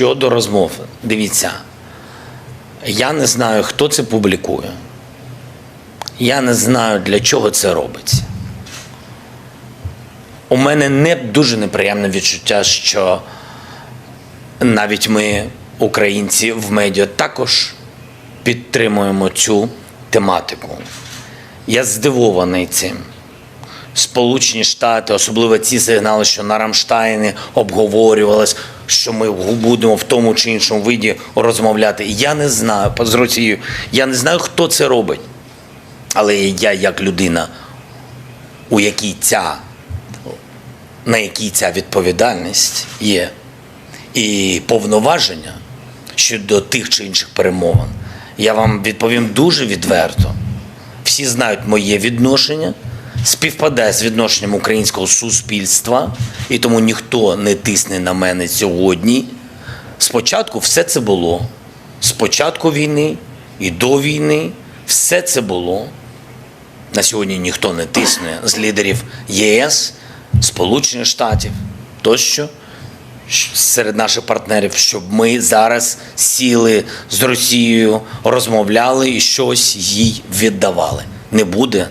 Щодо розмов, дивіться, я не знаю, хто це публікує. Я не знаю, для чого це робиться. У мене не дуже неприємне відчуття, що навіть ми, українці, в медіа також підтримуємо цю тематику. Я здивований цим. Сполучені Штати, особливо ці сигнали, що на Рамштайні обговорювалось, що ми будемо в тому чи іншому виді розмовляти. Я не знаю з Росією, я не знаю, хто це робить. Але я, як людина, у якій ця, на якій ця відповідальність є, і повноваження щодо тих чи інших перемовин, я вам відповім дуже відверто. Всі знають моє відношення, співпадає з відношенням українського суспільства, і тому ніхто не тисне на мене сьогодні. Спочатку все це було. З початку війни і до війни все це було. На сьогодні ніхто не тисне з лідерів ЄС, Сполучених Штатів тощо серед наших партнерів, щоб ми зараз сіли з Росією, розмовляли і щось їй віддавали. Не буде